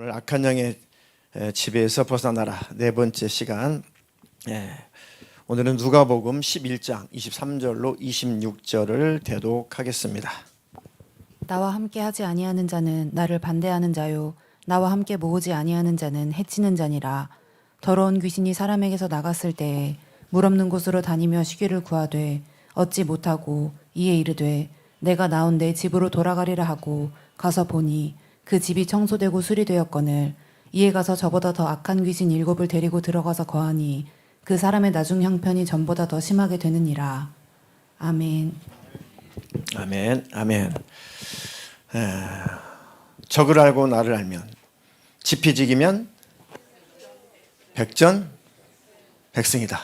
오늘 악한 영의 에, 지배에서 벗어나라 네 번째 시간. 예, 오늘은 누가복음 11장 23절로 26절을 대독하겠습니다. 나와 함께 하지 아니하는 자는 나를 반대하는 자요 나와 함께 모으지 아니하는 자는 해치는 자니라 더러운 귀신이 사람에게서 나갔을 때에 물 없는 곳으로 다니며 쉬기를 구하되 얻지 못하고 이에 이르되 내가 나온 내 집으로 돌아가리라 하고 가서 보니 그 집이 청소되고 수리되었거늘 이에 가서 저보다 더 악한 귀신 일곱을 데리고 들어가서 거하니 그 사람의 나중 형편이 전보다 더 심하게 되느니라 아멘 아멘, 아멘. 에, 적을 알고 나를 알면 지피지기면 백전 백승이다.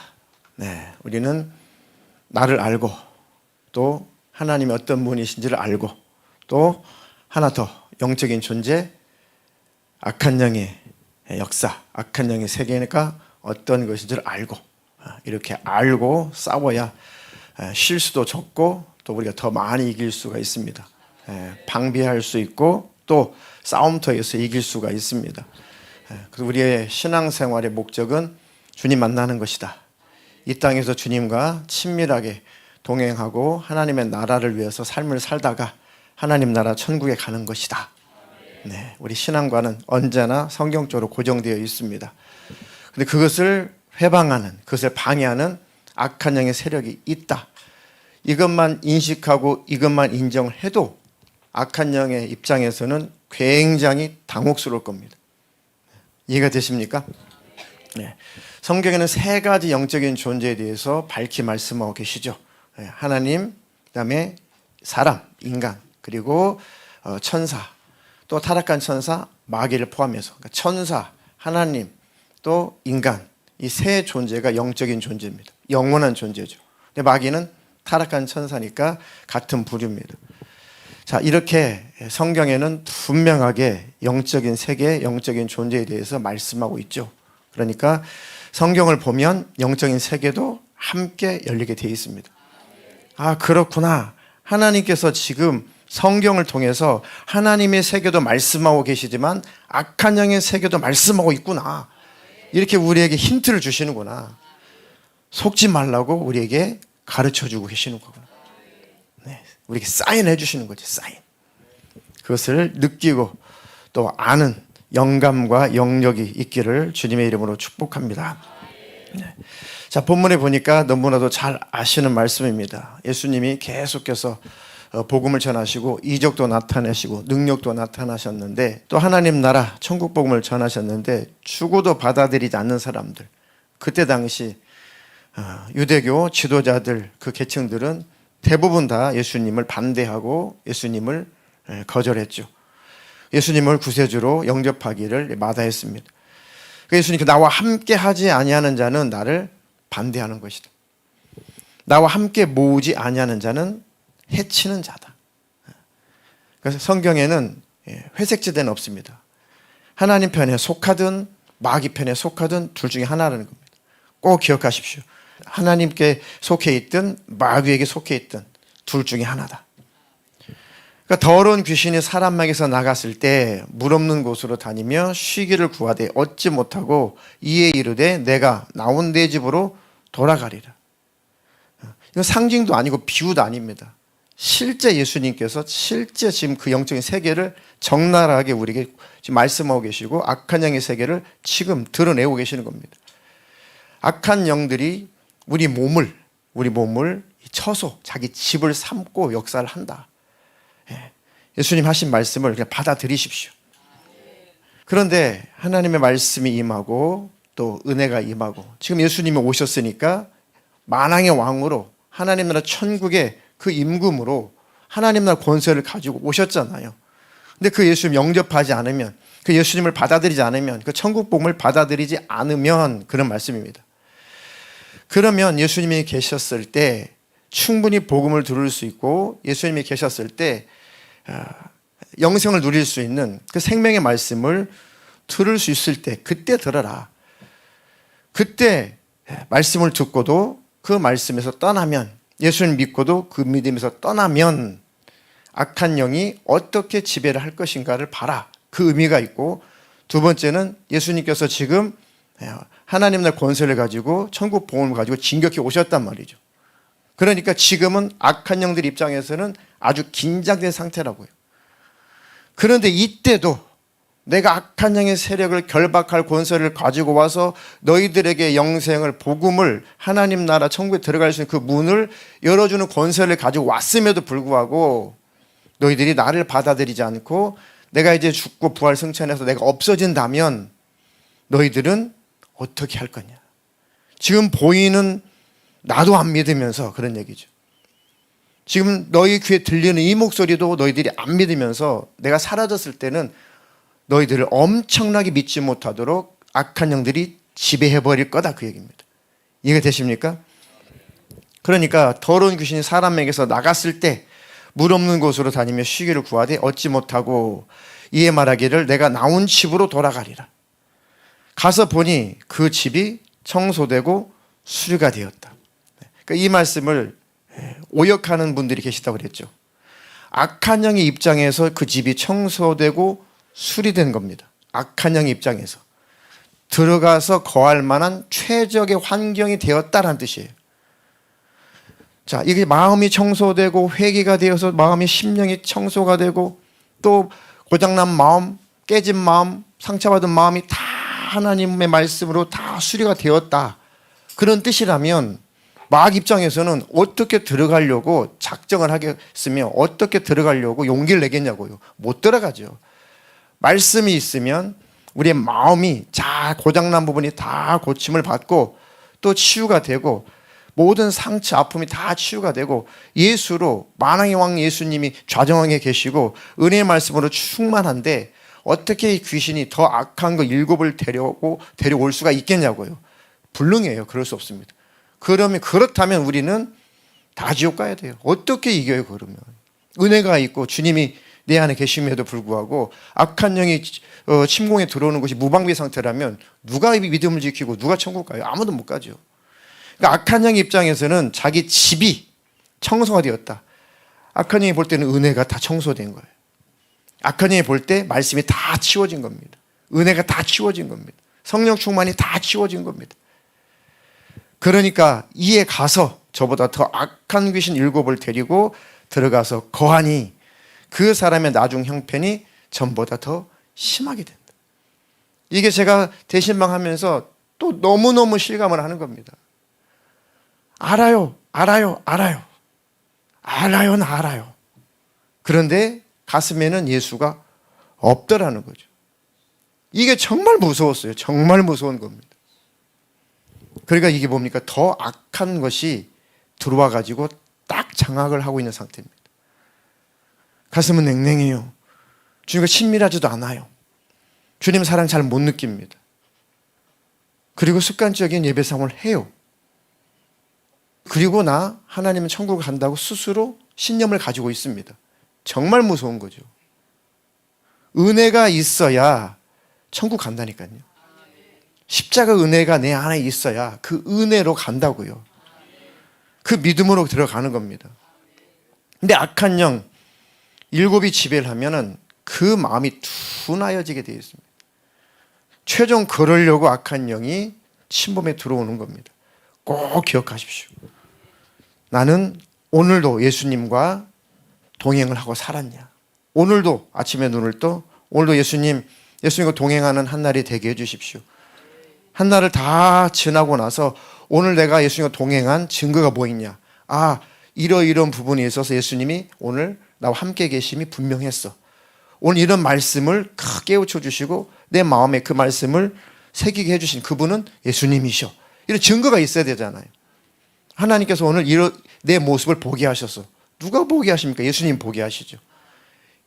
네, 우리는 나를 알고 또 하나님이 어떤 분이신지를 알고 또 하나 더 영적인 존재 악한 영의 역사, 악한 영의 세계가 어떤 것인지를 알고 아, 이렇게 알고 싸워야 에, 실수도 적고 또 우리가 더 많이 이길 수가 있습니다. 에, 방비할 수 있고 또 싸움터에서 이길 수가 있습니다. 에, 그래서 우리의 신앙생활의 목적은 주님 만나는 것이다. 이 땅에서 주님과 친밀하게 동행하고 하나님의 나라를 위해서 삶을 살다가 하나님 나라 천국에 가는 것이다. 네, 우리 신앙과는 언제나 성경적으로 고정되어 있습니다. 근데 그것을 회방하는, 그것을 방해하는 악한 영의 세력이 있다. 이것만 인식하고 이것만 인정을 해도 악한 영의 입장에서는 굉장히 당혹스러울 겁니다. 이해가 되십니까? 네. 성경에는 세 가지 영적인 존재에 대해서 밝히 말씀하고 계시죠. 네, 하나님, 그다음에 사람, 인간, 그리고 어, 천사, 또 타락한 천사, 마귀를 포함해서 그러니까 천사, 하나님, 또 인간 이 세 존재가 영적인 존재입니다. 영원한 존재죠. 근데 마귀는 타락한 천사니까 같은 부류입니다. 자, 이렇게 성경에는 분명하게 영적인 세계, 영적인 존재에 대해서 말씀하고 있죠. 그러니까 성경을 보면 영적인 세계도 함께 열리게 되어 있습니다. 아, 그렇구나. 하나님께서 지금 성경을 통해서 하나님의 세계도 말씀하고 계시지만 악한 영의 세계도 말씀하고 있구나. 이렇게 우리에게 힌트를 주시는구나. 속지 말라고 우리에게 가르쳐 주고 계시는 거구나. 네, 우리에게 사인해 주시는 거지, 사인. 그것을 느끼고 또 아는 영감과 영역이 있기를 주님의 이름으로 축복합니다. 네. 자, 본문에 보니까 너무나도 잘 아시는 말씀입니다. 예수님이 계속해서 어, 복음을 전하시고 이적도 나타내시고 능력도 나타나셨는데 또 하나님 나라 천국 복음을 전하셨는데 죽어도 받아들이지 않는 사람들 그때 당시 어, 유대교 지도자들 그 계층들은 대부분 다 예수님을 반대하고 예수님을 에, 거절했죠. 예수님을 구세주로 영접하기를 마다했습니다. 그 예수님 그 나와 함께 하지 아니하는 자는 나를 반대하는 것이다. 나와 함께 모으지 아니하는 자는 해치는 자다. 그래서 성경에는 예, 회색지대는 없습니다. 하나님 편에 속하든 마귀 편에 속하든 둘 중에 하나라는 겁니다. 꼭 기억하십시오. 하나님께 속해 있든 마귀에게 속해 있든 둘 중에 하나다. 그러니까 더러운 귀신이 사람에게서 나갔을 때 물 없는 곳으로 다니며 쉬기를 구하되 얻지 못하고 이에 이르되 내가 나온 내 집으로 돌아가리라. 이건 상징도 아니고 비유도 아닙니다. 실제 예수님께서 실제 지금 그 영적인 세계를 적나라하게 우리에게 지금 말씀하고 계시고 악한 영의 세계를 지금 드러내고 계시는 겁니다. 악한 영들이 우리 몸을 우리 몸을 처소 자기 집을 삼고 역사를 한다. 예. 예수님 하신 말씀을 그냥 받아들이십시오. 그런데 하나님의 말씀이 임하고 또 은혜가 임하고 지금 예수님이 오셨으니까 만왕의 왕으로 하나님 나라 천국의 그 임금으로 하나님 나라 권세를 가지고 오셨잖아요. 근데 그 예수님 영접하지 않으면 그 예수님을 받아들이지 않으면 그 천국 복음을 받아들이지 않으면 그런 말씀입니다. 그러면 예수님이 계셨을 때 충분히 복음을 들을 수 있고 예수님이 계셨을 때 아, 영생을 누릴 수 있는 그 생명의 말씀을 들을 수 있을 때 그때 들어라. 그때 말씀을 듣고도 그 말씀에서 떠나면 예수를 믿고도 그 믿음에서 떠나면 악한 영이 어떻게 지배를 할 것인가를 봐라. 그 의미가 있고 두 번째는 예수님께서 지금 예, 하나님 날 권세를 가지고 천국 복음을 가지고 진격해 오셨단 말이죠. 그러니까 지금은 악한 영들 입장에서는 아주 긴장된 상태라고요. 그런데 이때도 내가 악한 영의 세력을 결박할 권세를 가지고 와서 너희들에게 영생을 복음을 하나님 나라 천국에 들어갈 수 있는 그 문을 열어주는 권세를 가지고 왔음에도 불구하고 너희들이 나를 받아들이지 않고 내가 이제 죽고 부활 승천해서 내가 없어진다면 너희들은 어떻게 할 거냐? 지금 보이는 나도 안 믿으면서 그런 얘기죠. 지금 너희 귀에 들리는 이 목소리도 너희들이 안 믿으면서 내가 사라졌을 때는 너희들을 엄청나게 믿지 못하도록 악한 영들이 지배해 버릴 거다 그 얘기입니다. 이해가 되십니까? 그러니까 더러운 귀신이 사람에게서 나갔을 때 물 없는 곳으로 다니며 쉬기를 구하되 얻지 못하고 이에 말하기를 내가 나온 집으로 돌아가리라. 가서 보니 그 집이 청소되고 수리가 되었다. 그러니까 이 말씀을 오역하는 분들이 계시다고 그랬죠. 악한 영의 입장에서 그 집이 청소되고 수리된 겁니다. 악한 영의 입장에서 들어가서 거할 만한 최적의 환경이 되었다라는 뜻이에요. 자, 이게 마음이 청소되고 회개가 되어서 마음이 심령이 청소가 되고 또 고장난 마음, 깨진 마음, 상처받은 마음이 다 하나님의 말씀으로 다 수리가 되었다. 그런 뜻이라면 마귀 입장에서는 어떻게 들어가려고 작정을 하겠으며 어떻게 들어가려고 용기를 내겠냐고요. 못 들어가죠. 말씀이 있으면 우리의 마음이 자 고장난 부분이 다 고침을 받고 또 치유가 되고 모든 상처 아픔이 다 치유가 되고 예수로 만왕의 왕 예수님이 좌정왕에 계시고 은혜의 말씀으로 충만한데 어떻게 이 귀신이 더 악한 거 일곱을 데려오고 데려올 수가 있겠냐고요. 불능해요. 그럴 수 없습니다. 그러면 그렇다면 우리는 다 지옥 가야 돼요. 어떻게 이겨요, 그러면? 은혜가 있고 주님이 내 안에 계심에도 불구하고 악한 영이 어, 침공에 들어오는 것이 무방비 상태라면 누가 이 믿음을 지키고 누가 천국 가요? 아무도 못 가죠. 그러니까 악한 영 입장에서는 자기 집이 청소가 되었다. 악한 영이 볼 때는 은혜가 다 청소된 거예요. 악한 영이 볼 때 말씀이 다 치워진 겁니다. 은혜가 다 치워진 겁니다. 성령 충만이 다 치워진 겁니다. 그러니까 이에 가서 저보다 더 악한 귀신 일곱을 데리고 들어가서 거하니 그 사람의 나중 형편이 전보다 더 심하게 된다. 이게 제가 대신방 하면서 또 너무너무 실감을 하는 겁니다. 알아요, 알아요, 알아요. 알아요, 나 알아요. 그런데 가슴에는 예수가 없더라는 거죠. 이게 정말 무서웠어요. 정말 무서운 겁니다. 그러니까 이게 뭡니까? 더 악한 것이 들어와 가지고 딱 장악을 하고 있는 상태입니다. 가슴은 냉랭해요. 주님과 친밀하지도 않아요. 주님 사랑 잘 못 느낍니다. 그리고 습관적인 예배 생활을 해요. 그리고 나 하나님은 천국을 간다고 스스로 신념을 가지고 있습니다. 정말 무서운 거죠. 은혜가 있어야 천국 간다니까요. 십자가 은혜가 내 안에 있어야 그 은혜로 간다고요. 그 믿음으로 들어가는 겁니다. 근데 악한 영 일곱이 지배를 하면은 그 마음이 둔하여지게 되어 있습니다. 최종 그러려고 악한 영이 침범에 들어오는 겁니다. 꼭 기억하십시오. 나는 오늘도 예수님과 동행을 하고 살았냐? 오늘도 아침에 눈을 떠 오늘도 예수님 예수님과 동행하는 한 날이 되게 해 주십시오. 한 날을 다 지나고 나서 오늘 내가 예수님과 동행한 증거가 뭐 있냐? 아, 이러이런 부분에 있어서 예수님이 오늘 나와 함께 계심이 분명했어. 오늘 이런 말씀을 깨우쳐 주시고 내 마음에 그 말씀을 새기게 해 주신 그분은 예수님이셔. 이런 증거가 있어야 되잖아요. 하나님께서 오늘 이런 내 모습을 보게 하셔서 누가 보게 하십니까? 예수님 보게 하시죠.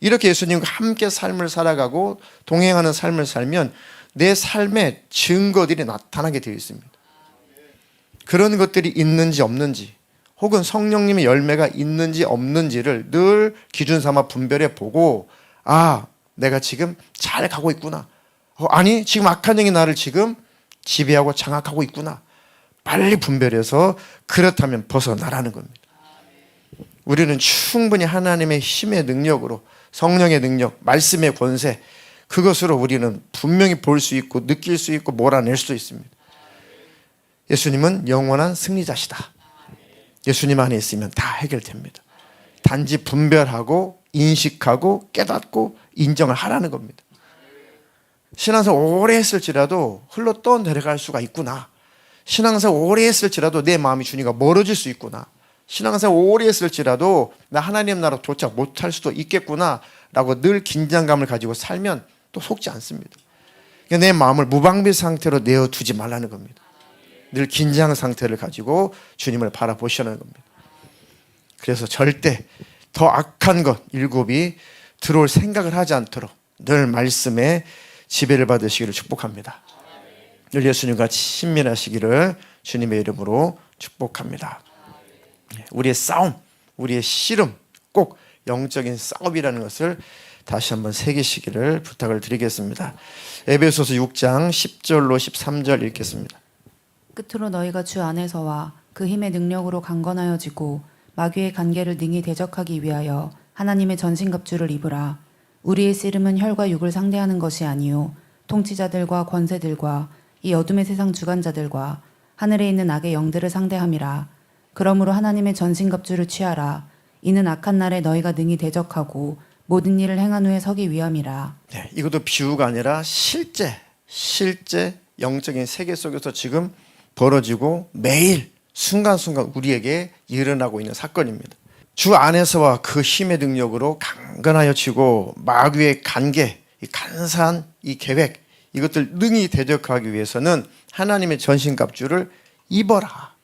이렇게 예수님과 함께 삶을 살아가고 동행하는 삶을 살면 내 삶의 증거들이 나타나게 되어 있습니다. 그런 것들이 있는지 없는지 혹은 성령님의 열매가 있는지 없는지를 늘 기준 삼아 분별해 보고 아 내가 지금 잘 가고 있구나 어, 아니 지금 악한 영이 나를 지금 지배하고 장악하고 있구나 빨리 분별해서 그렇다면 벗어나라는 겁니다 우리는 충분히 하나님의 힘의 능력으로 성령의 능력 말씀의 권세 그것으로 우리는 분명히 볼 수 있고 느낄 수 있고 몰아낼 수도 있습니다. 예수님은 영원한 승리자시다. 예수님 안에 있으면 다 해결됩니다. 단지 분별하고 인식하고 깨닫고 인정을 하라는 겁니다. 신앙생활 오래 했을지라도 흘러 떠 내려갈 수가 있구나. 신앙생활 오래 했을지라도 내 마음이 주님과 멀어질 수 있구나. 신앙생활 오래 했을지라도 나 하나님 나라 도착 못할 수도 있겠구나. 라고 늘 긴장감을 가지고 살면 또 속지 않습니다. 그러니까 내 마음을 무방비 상태로 내어두지 말라는 겁니다. 늘 긴장 상태를 가지고 주님을 바라보시는 겁니다. 그래서 절대 더 악한 것 일곱이 들어올 생각을 하지 않도록 늘 말씀에 지배를 받으시기를 축복합니다. 늘 예수님과 친밀하시기를 주님의 이름으로 축복합니다. 예, 우리의 싸움, 우리의 씨름 꼭 영적인 싸움이라는 것을 다시 한번 새기시기를 부탁을 드리겠습니다. 에베소서 6장 10절로 13절 읽겠습니다. 끝으로 너희가 주 안에서와 그 힘의 능력으로 강건하여지고 마귀의 관계를 능히 대적하기 위하여 하나님의 전신갑주를 입으라. 우리의 씨름은 혈과 육을 상대하는 것이 아니요 통치자들과 권세들과 이 어둠의 세상 주관자들과 하늘에 있는 악의 영들을 상대함이라. 그러므로 하나님의 전신갑주를 취하라. 이는 악한 날에 너희가 능히 대적하고 모든 일을 행한 후에 서기 위함이라. 네, 이것도 비유가 아니라 실제 실제 영적인 세계 속에서 지금 벌어지고 매일 순간순간 우리에게 일어나고 있는 사건입니다. 주 안에서와 그 힘의 능력으로 강건하여 치고 마귀의 관계, 이 간사한 이 계획 이것들 능히 대적하기 위해서는 하나님의 전신갑주를 입어라.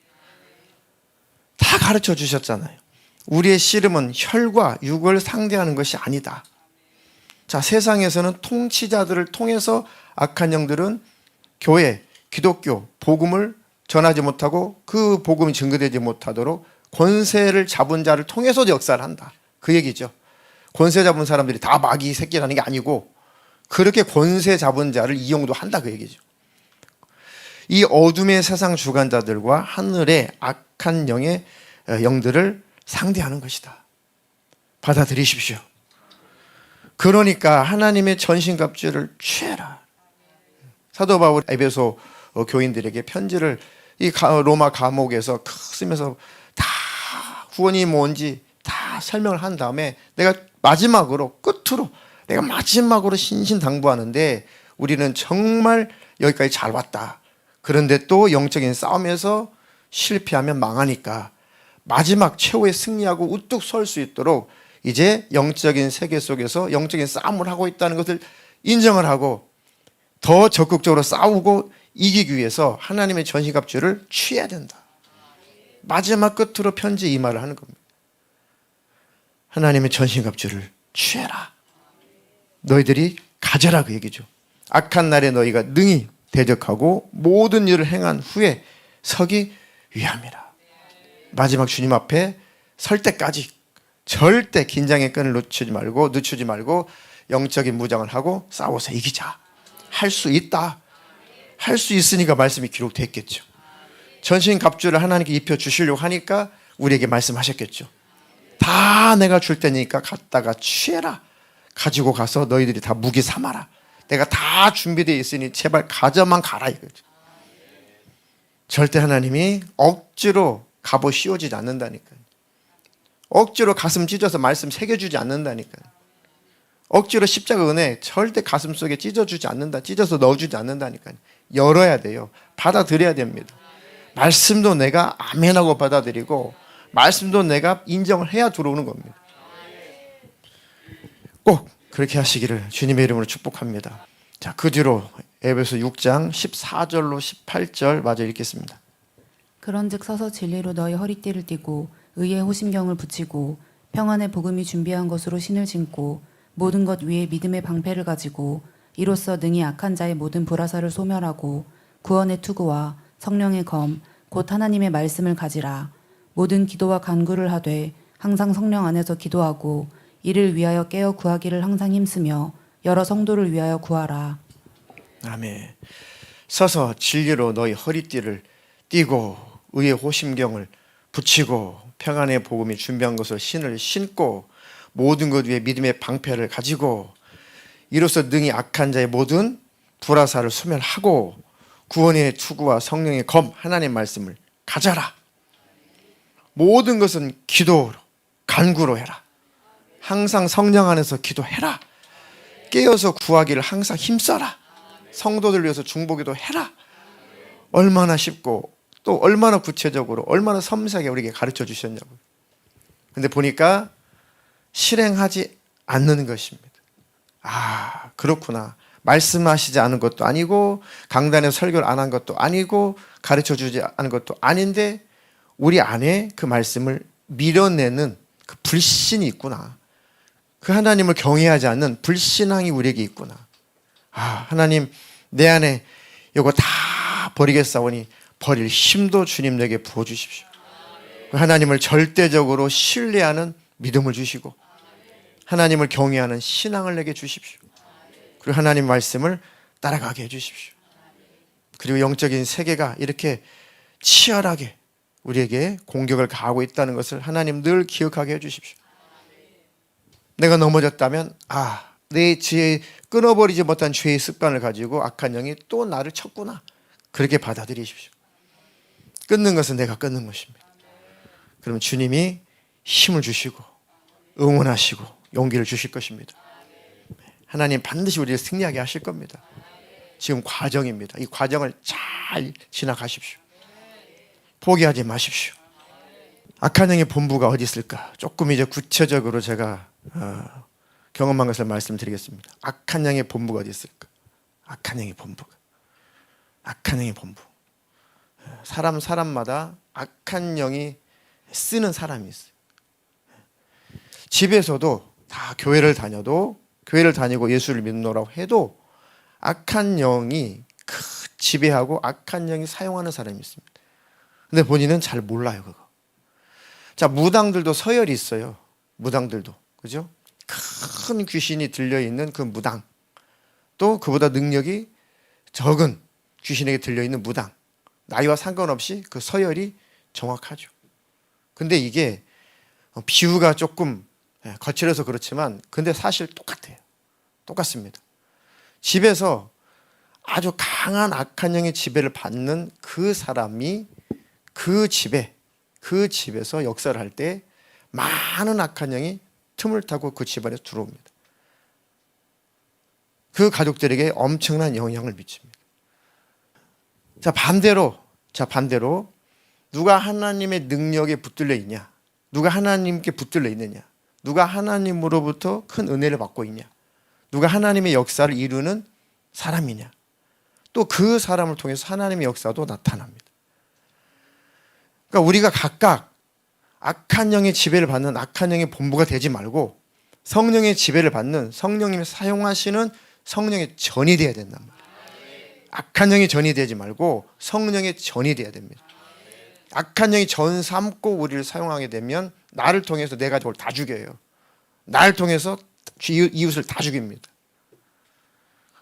다 가르쳐 주셨잖아요. 우리의 씨름은 혈과 육을 상대하는 것이 아니다. 자, 세상에서는 통치자들을 통해서 악한 영들은 교회, 기독교, 복음을 전하지 못하고 그 복음이 증거되지 못하도록 권세를 잡은 자를 통해서 역사를 한다. 그 얘기죠. 권세 잡은 사람들이 다 마귀 새끼라는 게 아니고 그렇게 권세 잡은 자를 이용도 한다 그 얘기죠. 이 어둠의 세상 주관자들과 하늘의 악한 영의 어, 영들을 상대하는 것이다. 받아들이십시오. 그러니까 하나님의 전신 갑주를 취해라. 사도 바울 에베소 어, 교인들에게 편지를 이 가- 로마 감옥에서 크- 쓰면서 다 구원이 뭔지 다 설명을 한 다음에 내가 마지막으로 끝으로 내가 마지막으로 신신당부하는데 우리는 정말 여기까지 잘 왔다. 그런데 또 영적인 싸움에서 실패하면 망하니까 마지막 최후의 승리하고 우뚝 설 수 있도록 이제 영적인 세계 속에서 영적인 싸움을 하고 있다는 것을 인정을 하고 더 적극적으로 싸우고 이기기 위해서 하나님의 전시갑주를 취해야 된다. 마지막 끝으로 편지 이 말을 하는 겁니다. 하나님의 전신갑주를 취해라. 너희들이 가져라 그 얘기죠. 악한 날에 너희가 능히 대적하고 모든 일을 행한 후에 서기 위함이라. 마지막 주님 앞에 설 때까지 절대 긴장의 끈을 놓치지 말고 늦추지 말고 영적인 무장을 하고 싸워서 이기자. 할 수 있다. 할 수 있으니까 말씀이 기록됐겠죠. 전신 갑주를 하나님께 입혀 주시려고 하니까 우리에게 말씀하셨겠죠. 다 내가 줄 테니까 갔다가 취해라. 가지고 가서 너희들이 다 무기 삼아라. 내가 다 준비되어 있으니 제발 가져만 가라 이거죠. 절대 하나님이 억지로 갑옷 씌워지지 않는다니까요. 억지로 가슴 찢어서 말씀 새겨주지 않는다니까요. 억지로 십자가 은혜 절대 가슴 속에 찢어주지 않는다. 찢어서 넣어주지 않는다니까요. 열어야 돼요. 받아들여야 됩니다. 말씀도 내가 아멘하고 받아들이고 말씀도 내가 인정을 해야 들어오는 겁니다. 꼭 그렇게 하시기를 주님의 이름으로 축복합니다. 자, 그 뒤로 에베소 6장 14절로 18절 마저 읽겠습니다. 그런즉 서서 진리로 너희 허리띠를 띠고 의의 호심경을 붙이고 평안의 복음이 준비한 것으로 신을 신고 모든 것 위에 믿음의 방패를 가지고 이로써 능히 악한 자의 모든 불화사를 소멸하고 구원의 투구와 성령의 검 곧 하나님의 말씀을 가지라 모든 기도와 간구를 하되 항상 성령 안에서 기도하고 이를 위하여 깨어 구하기를 항상 힘쓰며 여러 성도를 위하여 구하라 아멘. 서서 진리로 너희 허리띠를 띠고 의의 호심경을 붙이고 평안의 복음이 준비한 것을 신을 신고 모든 것 위에 믿음의 방패를 가지고 이로써 능히 악한 자의 모든 불화사를 소멸하고 구원의 투구와 성령의 검 하나님의 말씀을 가져라. 모든 것은 기도로 간구로 해라. 항상 성령 안에서 기도해라. 깨어서 구하기를 항상 힘써라. 성도들 위해서 중보기도 해라. 얼마나 쉽고 또 얼마나 구체적으로 얼마나 섬세하게 우리에게 가르쳐 주셨냐고요. 근데 보니까 실행하지 않는 것입니다. 아, 그렇구나. 말씀하시지 않은 것도 아니고 강단에 설교를 안 한 것도 아니고 가르쳐 주지 않은 것도 아닌데 우리 안에 그 말씀을 밀어내는 그 불신이 있구나. 그 하나님을 경외하지 않는 불신앙이 우리에게 있구나. 아, 하나님 내 안에 이거 다 버리겠사오니 버릴 힘도 주님 내게 부어 주십시오. 하나님을 절대적으로 신뢰하는 믿음을 주시고 하나님을 경외하는 신앙을 내게 주십시오. 그리고 하나님 말씀을 따라가게 해 주십시오. 그리고 영적인 세계가 이렇게 치열하게 우리에게 공격을 가하고 있다는 것을 하나님 늘 기억하게 해 주십시오. 내가 넘어졌다면 아, 내 지혜 끊어버리지 못한 죄의 습관을 가지고 악한 영이 또 나를 쳤구나. 그렇게 받아들이십시오. 끊는 것은 내가 끊는 것입니다. 그럼 주님이 힘을 주시고 응원하시고 용기를 주실 것입니다. 하나님 반드시 우리를 승리하게 하실 겁니다. 지금 과정입니다. 이 과정을 잘 지나가십시오. 포기하지 마십시오. 악한 영의 본부가 어디 있을까? 조금 이제 구체적으로 제가 어, 경험한 것을 말씀드리겠습니다. 악한 영의 본부가 어디 있을까? 악한 영의 본부가. 악한 영의 본부. 사람 사람마다 악한 영이 쓰는 사람이 있어요. 집에서도 다 교회를 다녀도 교회를 다니고 예수를 믿노라고 해도 악한 영이 그 지배하고 악한 영이 사용하는 사람이 있습니다. 근데 본인은 잘 몰라요, 그거. 자, 무당들도 서열이 있어요. 무당들도. 그죠? 큰 귀신이 들려 있는 그 무당. 또 그보다 능력이 적은 귀신에게 들려 있는 무당. 나이와 상관없이 그 서열이 정확하죠. 근데 이게 비유가 조금 예, 거칠어서 그렇지만 근데 사실 똑같아요. 똑같습니다. 집에서 아주 강한 악한 영의 지배를 받는 그 사람이 그 집에 그 집에서 역사를 할 때 많은 악한 영이 틈을 타고 그 집안에 들어옵니다. 그 가족들에게 엄청난 영향을 미칩니다. 자, 반대로, 자, 반대로, 누가 하나님의 능력에 붙들려 있냐? 누가 하나님께 붙들려 있느냐? 누가 하나님으로부터 큰 은혜를 받고 있냐? 누가 하나님의 역사를 이루는 사람이냐? 또 그 사람을 통해서 하나님의 역사도 나타납니다. 그러니까 우리가 각각 악한 영의 지배를 받는 악한 영의 본부가 되지 말고 성령의 지배를 받는 성령님이 사용하시는 성령의 전이 되어야 된단 말이에요. 악한 영이 전이 되지 말고 성령의 전이 되어야 됩니다. 악한 영이 전 삼고 우리를 사용하게 되면 나를 통해서 내 가족을 다 죽여요. 나를 통해서 이웃- 이웃을 다 죽입니다.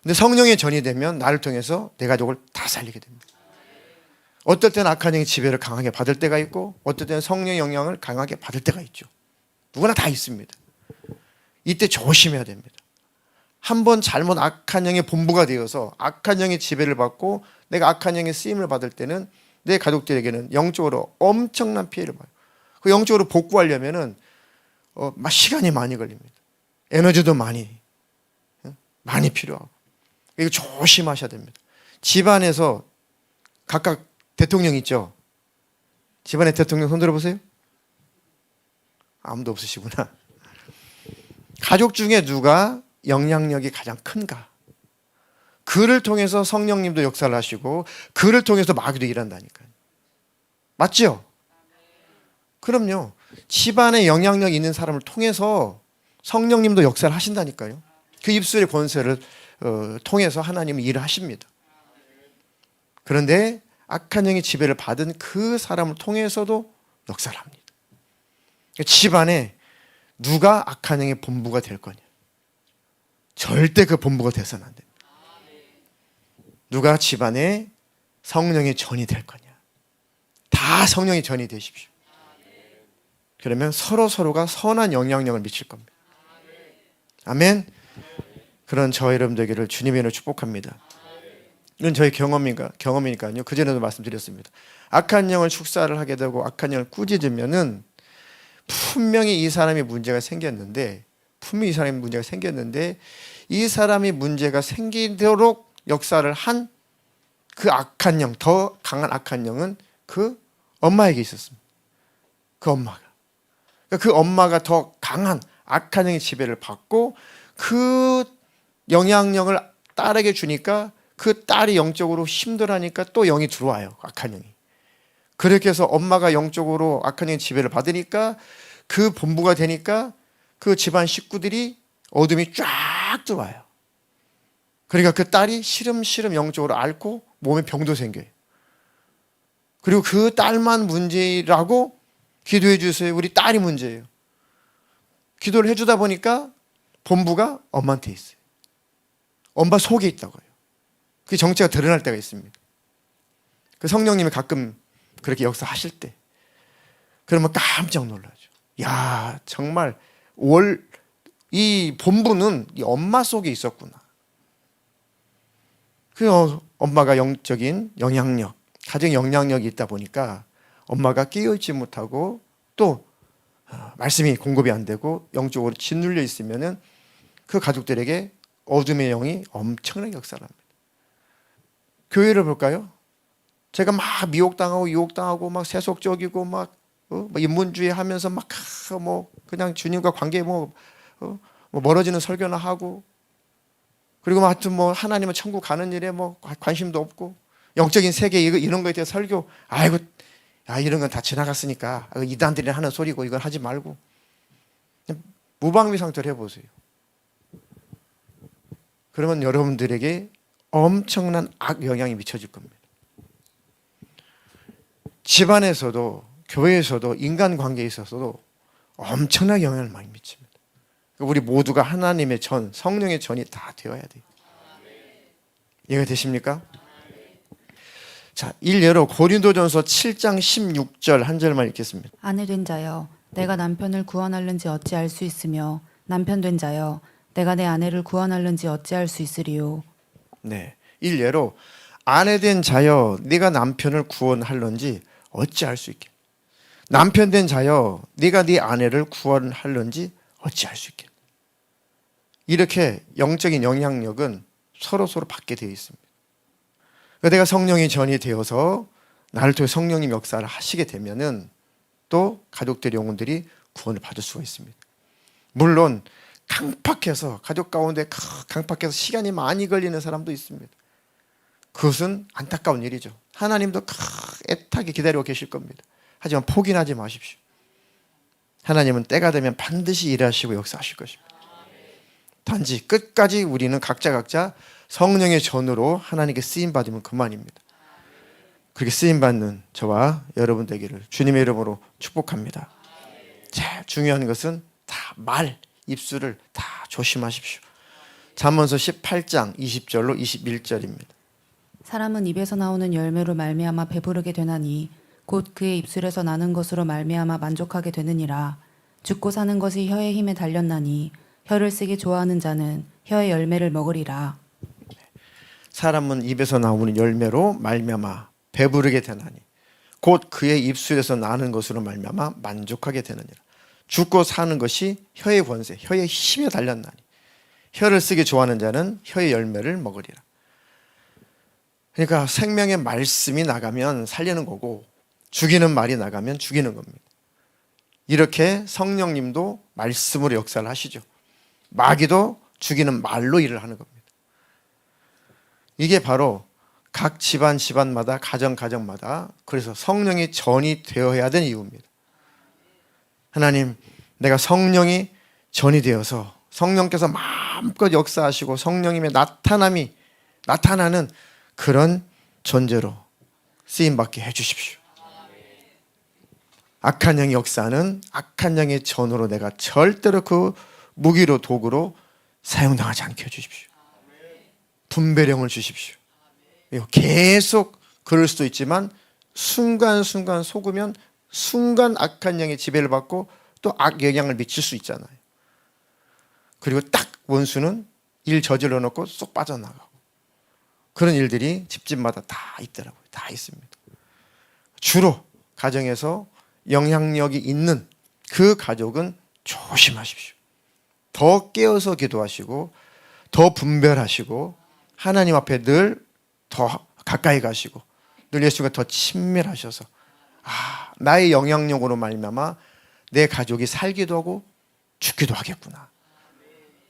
근데 성령의 전이 되면 나를 통해서 내 가족을 다 살리게 됩니다. 어떨 때는 악한 영의 지배를 강하게 받을 때가 있고 어떨 때는 성령의 영향을 강하게 받을 때가 있죠. 누구나 다 있습니다. 이때 조심해야 됩니다. 한번 잘못 악한 영의 본부가 되어서 악한 영의 지배를 받고 내가 악한 영의 쓰임을 받을 때는 내 가족들에게는 영적으로 엄청난 피해를 봐요. 그 영적으로 복구하려면은 어, 막 시간이 많이 걸립니다. 에너지도 많이 응? 많이 필요하고 이거 조심하셔야 됩니다. 집안에서 각각 대통령 있죠. 집안에 대통령 손 들어보세요. 아무도 없으시구나. 가족 중에 누가 영향력이 가장 큰가? 그를 통해서 성령님도 역사를 하시고 그를 통해서 마귀도 일한다니까요. 맞죠? 그럼요. 집안에 영향력 있는 사람을 통해서 성령님도 역사를 하신다니까요. 그 입술의 권세를 어, 통해서 하나님은 일을 하십니다. 그런데 악한 영의 지배를 받은 그 사람을 통해서도 역사를 합니다. 집안에 누가 악한 영의 본부가 될 거냐? 절대 그 본부가 돼서는 안 됩니다. 누가 집안에 성령의 전이 될 거냐? 다 성령의 전이 되십시오. 그러면 서로 서로가 선한 영향력을 미칠 겁니다. 아멘. 그런 저 여러분 되기를 주님의 이름으로 축복합니다. 이건 저희 경험인가 경험이니까요. 그 전에도 말씀드렸습니다. 악한 영을 축사를 하게 되고 악한 영을 꾸짖으면은 분명히 이 사람이 문제가 생겼는데 분명히 이 사람이 문제가 생겼는데 이 사람이 문제가 생기도록 역사를 한 그 악한 영, 더 강한 악한 영은 그 엄마에게 있었습니다. 그 엄마가. 그러니까 그 엄마가 더 강한 악한 영의 지배를 받고 그 영향력을 딸에게 주니까 그 딸이 영적으로 힘들하니까 또 영이 들어와요. 악한 영이. 그렇게 해서 엄마가 영적으로 악한 영의 지배를 받으니까 그 본부가 되니까 그 집안 식구들이 어둠이 쫙 들어와요. 그러니까 그 딸이 시름시름 영적으로 앓고 몸에 병도 생겨요. 그리고 그 딸만 문제라고 기도해 주세요. 우리 딸이 문제예요. 기도를 해주다 보니까 본부가 엄마한테 있어요. 엄마 속에 있다고요. 그 정체가 드러날 때가 있습니다. 그 성령님이 가끔 그렇게 역사하실 때, 그러면 깜짝 놀라죠. 야, 정말 월, 이 본부는 이 엄마 속에 있었구나. 그 어, 엄마가 영적인 영향력, 가정 영향력이 있다 보니까 엄마가 깨어있지 못하고 또 어, 말씀이 공급이 안 되고 영적으로 짓눌려 있으면은 그 가족들에게 어둠의 영이 엄청나게 역사를 합니다. 교회를 볼까요? 제가 막 미혹당하고 유혹당하고 막 세속적이고 막 어? 뭐 인문주의 하면서 막 뭐 그냥 주님과 관계 뭐, 어? 뭐 멀어지는 설교나 하고 그리고 뭐 하여튼 뭐 하나님은 천국 가는 일에 뭐 관- 관심도 없고 영적인 세계 이런 거에 대해 설교 아이고 야 이런 건 다 지나갔으니까 아, 이단들이 하는 소리고 이건 하지 말고 무방비 상태로 해보세요. 그러면 여러분들에게 엄청난 악 영향이 미쳐질 겁니다. 집안에서도 교회에서도 인간 관계에 있어서도 엄청나게 영향을 많이 미칩니다. 우리 모두가 하나님의 전, 성령의 전이 다 되어야 돼요. 이해가 되십니까? 자, 일례로 고린도전서 7장 16절 한 절만 읽겠습니다. 아내 된 자여 내가 남편을 구원하는지 어찌할 수 있으며 남편 된 자여 내가 내 아내를 구원하는지 어찌할 수 있으리요 네. 일례로 아내 된 자여 네가 남편을 구원할런지 어찌할 수 있겠 남편 된 자여 네가 네 아내를 구원할런지 어찌할 수 있겠 이렇게 영적인 영향력은 서로 서로 받게 되어 있습니다. 그러니까 내가 성령이 전이 되어서 나를 통해 성령님 역사를 하시게 되면은 또 가족들 영혼들이 구원을 받을 수가 있습니다. 물론 강팍해서 가족 가운데 크- 강팍해서 시간이 많이 걸리는 사람도 있습니다. 그것은 안타까운 일이죠. 하나님도 크- 애타게 기다리고 계실 겁니다. 하지만 포기하지 마십시오. 하나님은 때가 되면 반드시 일하시고 역사하실 것입니다. 단지 끝까지 우리는 각자 각자 성령의 전으로 하나님께 쓰임 받으면 그만입니다. 그렇게 쓰임 받는 저와 여러분 되기를 주님의 이름으로 축복합니다. 자, 중요한 것은 다 말, 입술을 다 조심하십시오. 잠언서 18장 20절로 21절입니다. 사람은 입에서 나오는 열매로 말미암아 배부르게 되나니 곧 그의 입술에서 나는 것으로 말미암아 만족하게 되느니라 죽고 사는 것이 혀의 힘에 달렸나니 혀를 쓰기 좋아하는 자는 혀의 열매를 먹으리라 사람은 입에서 나오는 열매로 말미암아 배부르게 되나니 곧 그의 입술에서 나는 것으로 말미암아 만족하게 되느니라. 죽고 사는 것이 혀의 권세, 혀의 힘에 달렸나니 혀를 쓰기 좋아하는 자는 혀의 열매를 먹으리라. 그러니까 생명의 말씀이 나가면 살리는 거고 죽이는 말이 나가면 죽이는 겁니다. 이렇게 성령님도 말씀으로 역사를 하시죠. 마귀도 죽이는 말로 일을 하는 겁니다. 이게 바로 각 집안 집안마다 가정 가정마다 그래서 성령이 전이 되어야 되는 이유입니다. 하나님, 내가 성령이 전이 되어서 성령께서 마음껏 역사하시고 성령님의 나타남이 나타나는 그런 존재로 쓰임 받게 해 주십시오. 악한 영의 역사는 악한 영의 전으로 내가 절대로 그 무기로 도구로 사용당하지 않게 해 주십시오. 분배령을 주십시오. 계속 그럴 수도 있지만 순간순간 속으면 순간 악한 영의 지배를 받고 또 악 영향을 미칠 수 있잖아요. 그리고 딱 원수는 일 저질러 놓고 쏙 빠져나가고 그런 일들이 집집마다 다 있더라고요. 다 있습니다. 주로 가정에서 영향력이 있는 그 가족은 조심하십시오. 더 깨어서 기도하시고 더 분별하시고 하나님 앞에 늘 더 가까이 가시고 늘 예수가 더 친밀하셔서 아 나의 영향력으로 말미암아 내 가족이 살기도 하고 죽기도 하겠구나.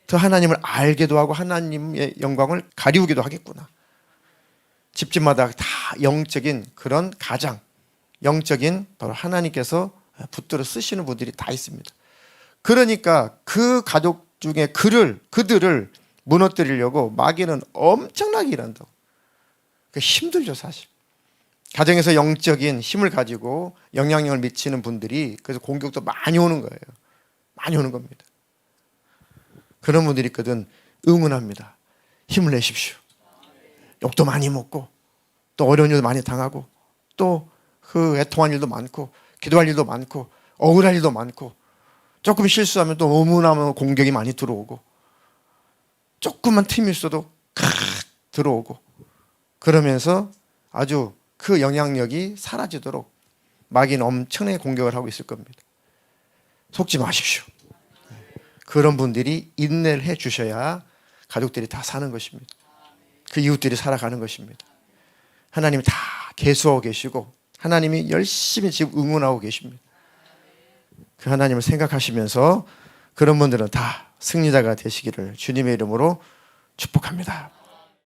더 하나님을 알기도 하고 하나님의 영광을 가리우기도 하겠구나. 집집마다 다 영적인 그런 가장 영적인 바로 하나님께서 붙들어 쓰시는 분들이 다 있습니다. 그러니까 그 가족 중에 그를 그들을 무너뜨리려고 마귀는 엄청나게 일한다고. 그 힘들죠 사실. 가정에서 영적인 힘을 가지고 영향력을 미치는 분들이 그래서 공격도 많이 오는 거예요. 많이 오는 겁니다. 그런 분들이 있거든 응원합니다. 힘을 내십시오. 욕도 많이 먹고 또 어려운 일도 많이 당하고 또 그 애통한 일도 많고 기도할 일도 많고 억울할 일도 많고 조금 실수하면 또 의문하면 공격이 많이 들어오고 조금만 틈이 있어도 칵 들어오고 그러면서 아주 그 영향력이 사라지도록 마귀는 엄청나게 공격을 하고 있을 겁니다. 속지 마십시오. 그런 분들이 인내를 해 주셔야 가족들이 다 사는 것입니다. 그 이웃들이 살아가는 것입니다. 하나님이 다 계수하고 계시고 하나님이 열심히 지금 응원하고 계십니다. 그 하나님을 생각하시면서 그런 분들은 다 승리자가 되시기를 주님의 이름으로 축복합니다.